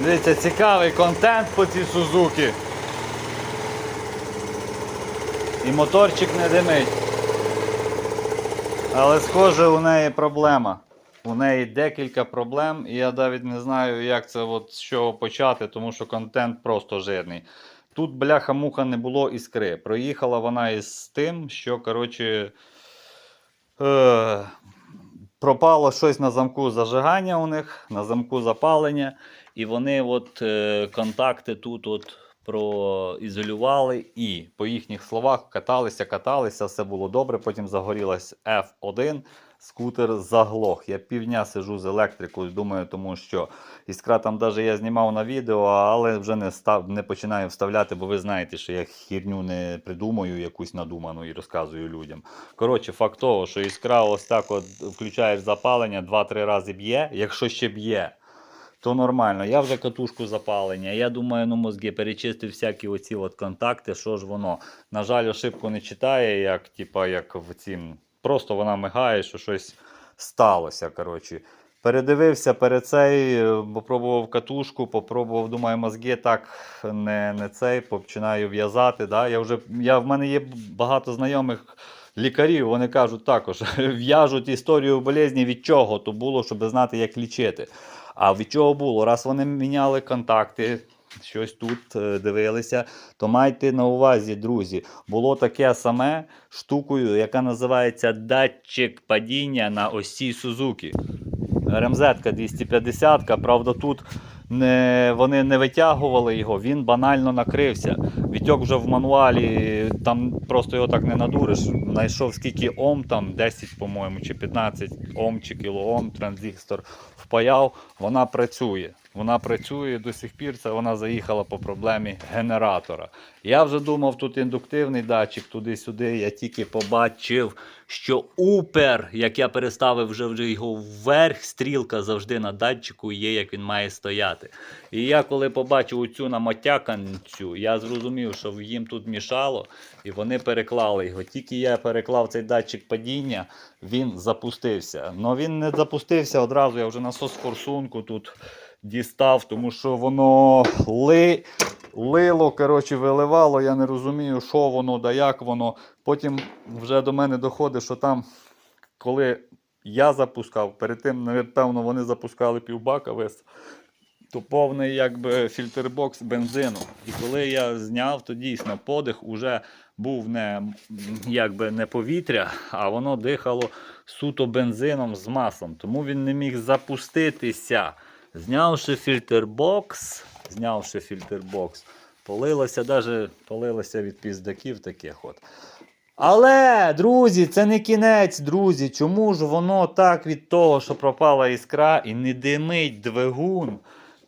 Дивіться, цікавий контент по цій Сузуки. І моторчик не димить. Але схоже, у неї проблема. У неї декілька проблем, і я навіть не знаю, як це от з чого почати, тому що контент просто жирний. Тут бляха-муха не було іскри. Проїхала вона із тим, що, коротше, е, пропало щось на замку зажигання у них, на замку запалення. І вони от е, контакти тут от проізолювали і, по їхніх словах, каталися, каталися, все було добре. Потім загорілась F1, скутер заглох. Я півдня сижу з електрикою, думаю, тому що іскра там навіть я знімав на відео, але вже не, став, не починаю вставляти, бо ви знаєте, що я хірню не придумаю, якусь надуману і розказую людям. Коротше, факт того, що іскра ось так от включаєш запалення, 2-3 рази б'є, якщо ще б'є то нормально. Я вже катушку запалення. Я думаю, ну мозги перечистив всякі оці от контакти, що ж воно. На жаль, ошибку не читає, як, типа, як в цім. Просто вона мигає, що щось сталося. коротше. Передивився перед цей, е, попробував катушку, попробував, думаю, мозги так не, не цей, починаю в'язати. Да? Я вже, я, в мене є багато знайомих лікарів, вони кажуть також, в'яжуть історію болезні від чого то було, щоб знати, як лічити. А від чого було? Раз вони міняли контакти, щось тут е, дивилися, то майте на увазі, друзі, було таке саме штукою, яка називається датчик падіння на осі Сузуки. РМЗ 250, правда, тут не, вони не витягували його, він банально накрився. Вітьок вже в мануалі, там просто його так не надуриш. Знайшов скільки Ом, там 10, по-моєму, чи 15 Ом чи кілоом транзистор впаяв, вона працює. Вона працює до сих пір. Це вона заїхала по проблемі генератора. Я вже думав, тут індуктивний датчик туди-сюди. Я тільки побачив, що упер, як я переставив вже, вже його вверх, стрілка завжди на датчику є, як він має стояти. І я коли побачив цю намотяканцю, я зрозумів, що їм тут мішало, і вони переклали його. Тільки я переклав цей датчик падіння, він запустився. Но він не запустився одразу. Я вже насос форсунку тут дістав, тому що воно ли, лило, коротше, виливало. Я не розумію, що воно да як воно. Потім вже до мене доходить, що там, коли я запускав, перед тим, напевно, вони запускали півбака весь. То повний якби фільтрбокс бензину. І коли я зняв, то дійсно подих уже був не, якби не повітря, а воно дихало суто бензином з маслом. Тому він не міг запуститися. Знявши фільтрбокс, знявши фільтрбокс, полилося, навіть полилося від піздаків таких от. Але, друзі, це не кінець, друзі. Чому ж воно так від того, що пропала іскра і не димить двигун?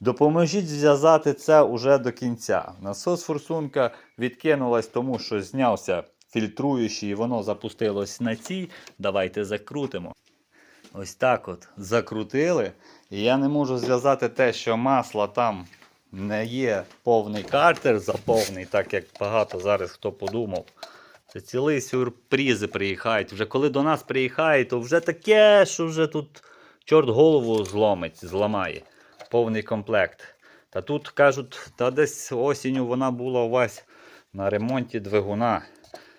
Допоможіть зв'язати це уже до кінця. Насос форсунка відкинулась тому, що знявся фільтруючий, і воно запустилось на цій. Давайте закрутимо. Ось так от закрутили. І я не можу зв'язати те, що масла там не є повний картер заповний, так як багато зараз хто подумав. Це цілий сюрпризи приїхають. Вже коли до нас приїхають, то вже таке, що вже тут чорт голову зломить, зламає. Повний комплект. Та тут кажуть, та десь осінню вона була у вас на ремонті двигуна.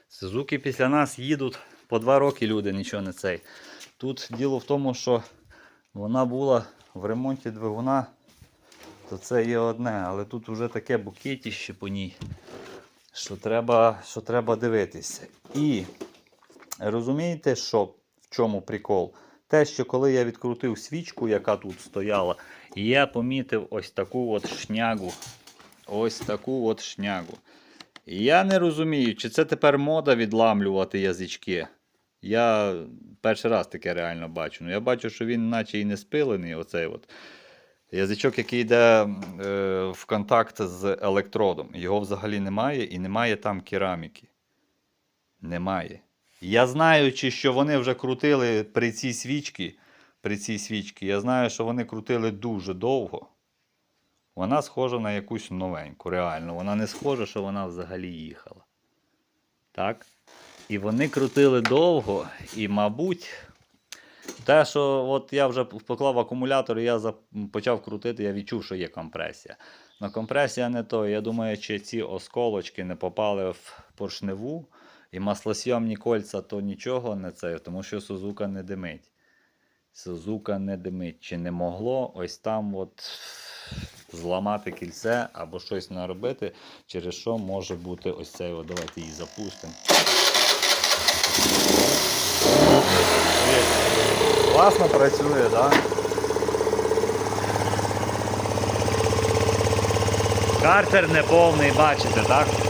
Сузуки після нас їдуть по два роки люди, нічого не цей. Тут діло в тому, що вона була в ремонті двигуна, то це є одне, але тут вже таке букетіще по ній, що треба, що треба дивитися. І розумієте, що в чому прикол? Те, що коли я відкрутив свічку, яка тут стояла, я помітив ось таку от шнягу. Ось таку от шнягу. Я не розумію, чи це тепер мода відламлювати язички. Я перший раз таке реально бачу. Ну, я бачу, що він наче і не спилений, оцей от. Язичок, який йде е, в контакт з електродом. Його взагалі немає і немає там кераміки. Немає. Я знаючи, що вони вже крутили при цій свічці, при цій свічці, я знаю, що вони крутили дуже довго. Вона схожа на якусь новеньку, реально. Вона не схожа, що вона взагалі їхала. Так? І вони крутили довго, і, мабуть, Те, що от я вже поклав акумулятор, і я почав крутити, я відчув, що є компресія. Но компресія не то. Я думаю, чи ці осколочки не попали в поршневу і маслосйомні кольця, то нічого не це, тому що Сузука не димить. Сузука не димить. Чи не могло ось там от зламати кільце або щось наробити, через що може бути ось цей. От, давайте її запустимо. Класно працює, так? Да? Картер не повний, бачите, так?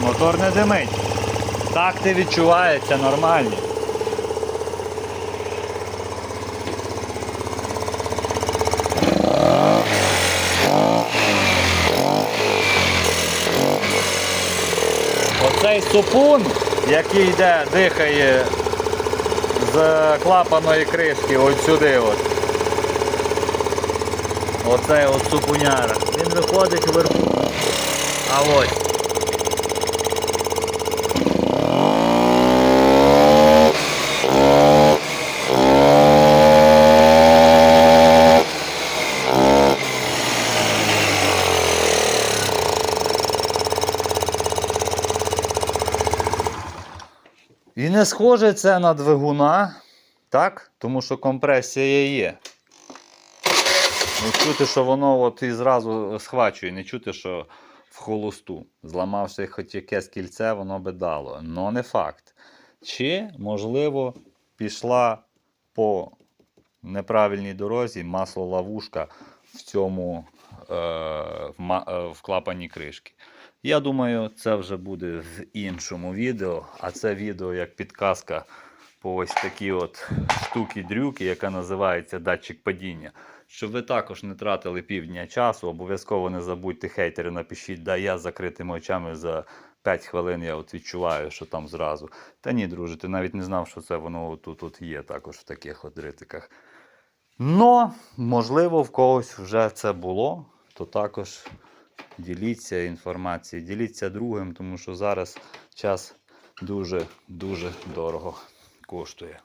Мотор не димить. Такти відчуваються нормальні. Оцей супун, який йде, дихає з клапаної кришки от сюди. От. Оцей от супуняра. Він виходить вверху. А ось. І не схоже це на двигуна, так? Тому що компресія є. Ну, чути, що воно от і зразу схвачує, не чути, що в холосту. Зламавши хоч якесь кільце, воно би дало. Но не факт. Чи, можливо, пішла по неправильній дорозі масло-ловушка в цьому е, в, е, в клапані кришки. Я думаю, це вже буде в іншому відео, а це відео як підказка по ось такі от штуки-дрюки, яка називається датчик падіння. Щоб ви також не тратили півдня часу, обов'язково не забудьте хейтери, напишіть, да я з закритими очами за 5 хвилин я от відчуваю, що там зразу. Та ні, друже, ти навіть не знав, що це воно тут, тут є також в таких от дритиках. Но, можливо, в когось вже це було, то також діліться інформацією, діліться другим, тому що зараз час дуже-дуже дорого коштує.